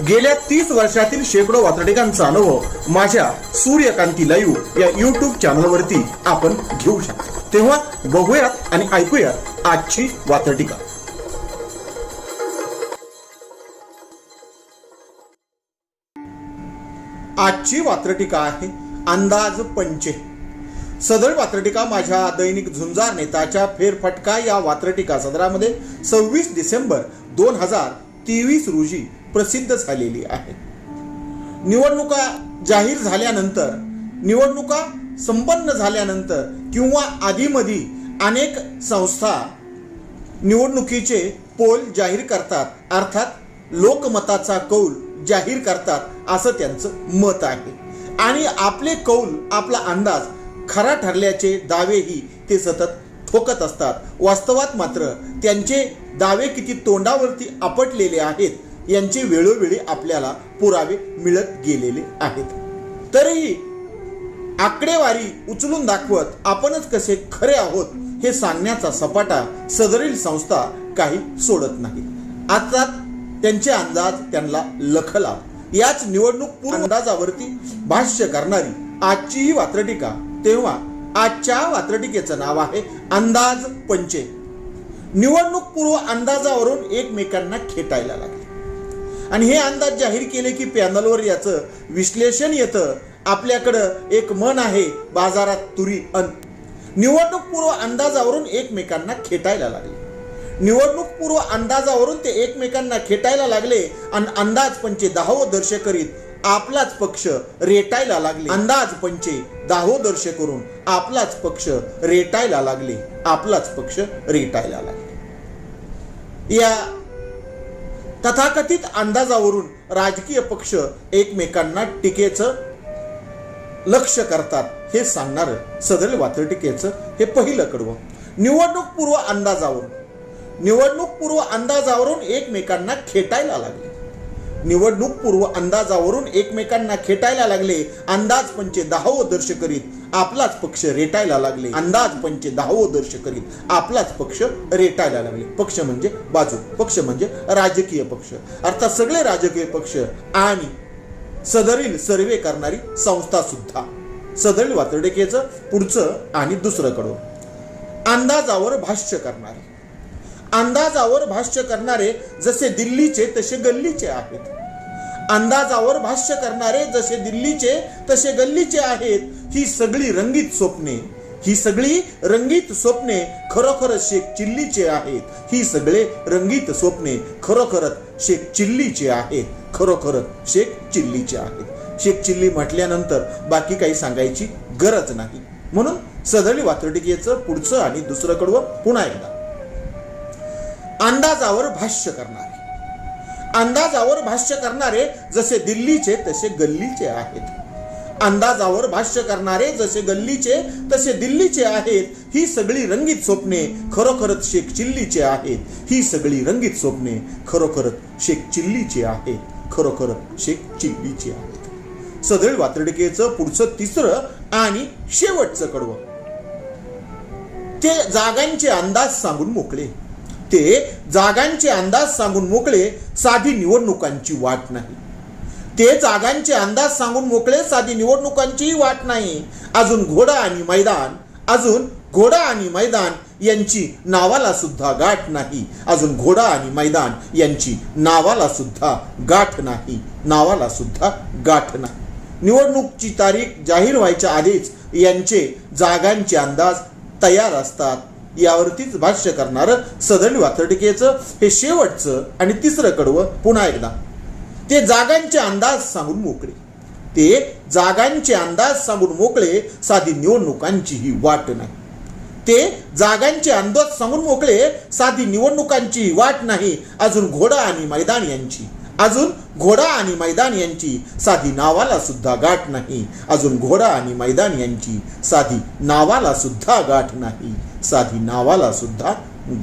गेल्या तीस वर्षातील शेकडो वातडिकांचा अनुभव माझ्या सूर्यकांती लाईव्ह या युट्यूब चॅनलवरती आपण घेऊ शकतो. तेव्हा बघूयात आणि ऐकूयात आजची वातडिका आजची वात्रटिका आहे अंदाज पंचे. सदर वात्रटिका माझ्या दैनिक झुंजार नेताच्या फेरफटका या वात्रटिका सदरामध्ये सव्वीस डिसेंबर दोन हजार तेवीस रोजी प्रसिद्ध झालेली आहे. निवडणुका जाहीर झाल्यानंतर निवडणुका संपन्न झाल्यानंतर किंवा आधीमधी अनेक संस्था निवडणुकीचे पोल जाहीर करतात अर्थात लोकमताचा कौल जाहीर करतात असं त्यांचं मत आहे. आणि आपले कौल आपला अंदाज खरा ठरल्याचे दावेही ते सतत ठोकत असतात. वास्तवात मात्र त्यांचे दावे किती तोंडावरती आपटलेले आहेत यांचे वेळोवेळी आपल्याला पुरावे मिळत गेलेले आहेत. तरीही आकडेवारी उचलून दाखवत आपणच कसे खरे आहोत हे सांगण्याचा सपाटा सदरील संस्था काही सोडत नाही. आता त्यांचे अंदाज त्यांना लखला. याच निवडणूक पूर्व अंदाजावरती भाष्य करणारी आजचीही वात्रटीका तेव्हा आजच्या वात्रटिकेचं नाव आहे अंदाज पंचे. निवडणूक पूर्व अंदाजावरून एकमेकांना खेटायला लागले. आणि हे अंदाज जाहीर केले की पॅनलवर याचं विश्लेषण येतं. आपल्याकडं एक मन आहे बाजारात तुरी अन. निवडणूक पूर्व अंदाजावरून एकमेकांना खेटायला लागले. निवडणूक पूर्व अंदाजावरून ते एकमेकांना खेटायला लागले आणि अंदाज पंचे दहावं दर्श करीत आपलाच पक्ष रेटायला लागले. अंदाज पंचे करून आपलाच पक्ष रेटायला लागले. आपलाच पक्ष रेटायला लागले. या तथाकथित अंदाजावरून राजकीय पक्ष एकमेकांना टीकेचं लक्ष करतात हे सांगणार सदर वात्रटिकेचं हे पहिलं कडवं. निवडणूक पूर्व अंदाजावरून निवडणूक पूर्व अंदाजावरून एकमेकांना खेटायला लागले. निवडणूक पूर्व अंदाजावरून एकमेकांना खेटायला लागले. अंदाज पंचे दहावं दर्श करीत आपलाच पक्ष रेटायला लागले. अंदाज पंचे दहावं दर्श करीत आपलाच पक्ष रेटायला लागले. पक्ष म्हणजे बाजू पक्ष म्हणजे राजकीय पक्ष. अर्थात सगळे राजकीय पक्ष आणि सदरील सर्वे करणारी संस्था सुद्धा. सदरील वातर्डेकेचं पुढचं आणि दुसरं कडून अंदाजावर भाष्य करणारी. अंदाजावर भाष्य करणारे जसे दिल्लीचे तसे गल्लीचे आहेत. अंदाजावर भाष्य करणारे जसे दिल्लीचे तसे गल्लीचे आहेत ही सगळी रंगीत स्वप्ने. ही सगळी रंगीत स्वप्ने खरोखरच शेख चिल्लीचे आहेत. ही सगळे रंगीत स्वप्ने खरोखरच शेख चिल्लीचे आहेत. खरोखरच शेख चिल्लीचे आहेत. शेख चिल्ली म्हटल्यानंतर बाकी काही सांगायची गरज नाही. म्हणून सदळी वात्रटिकेचं पुढचं आणि दुसरं कडवं पुन्हा एकदा. अंदाजावर भाष्य करणारे. अंदाजावर भाष्य करणारे जसे दिल्लीचे तसे गल्लीचे आहेत. अंदाजावर भाष्य करणारे जसे गल्लीचे तसे दिल्लीचे आहेत. ही सगळी रंगीत स्वप्ने खरोखरच शेख चिल्लीचे आहेत. ही सगळी रंगीत स्वप्ने खरोखरच शेख चिल्लीचे आहेत. खरोखरच शेख चिल्लीचे आहेत. सदळ वातडकेचं पुढचं तिसरं आणि शेवटचं कडवं. ते जागांचे अंदाज सांगून मोकळे. ते जागांचे अंदाज सांगून मोकळे साधी निवडणुकांची वाट नाही. ते जागांचे अंदाज सांगून मोकळे साधी निवडणुकांचीही वाट नाही. अजून घोडा आणि मैदान अजून घोडा आणि मैदान यांची नावाला सुद्धा गाठ नाही. अजून घोडा आणि मैदान यांची नावाला सुद्धा गाठ नाही. नावाला सुद्धा गाठ नाही. निवडणूकची तारीख जाहीर व्हायच्या आधीच यांचे जागांचे अंदाज तयार असतात. यावरतीच भाष्य करणार सदन वात्रटिकेचं हे शेवटचं आणि तिसरं कडवं पुन्हा एकदा. ते जागांचे अंदाज सांगून मोकळे. ते जागांचे अंदाज सांगून मोकळे साधी निवडणुकांची ही वाट नाही. ते जागांचे अंदाज सांगून मोकळे साधी निवडणुकांची वाट नाही. अजून घोडा आणि मैदान यांची. अजून घोडा आणि मैदान यांची साधी नावाला सुद्धा गाठ नाही. अजून घोडा आणि मैदान यांची साधी नावाला सुद्धा गाठ नाही. साधी नावाला सुद्धा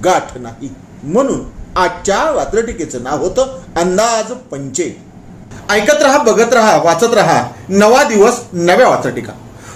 गाठ नाही. म्हणून आजच्या वात्रटिकेचं नाव होतं अंदाज पंचे. ऐकत रहा बघत रहा वाचत रहा. नवा दिवस नव्या वाचटिका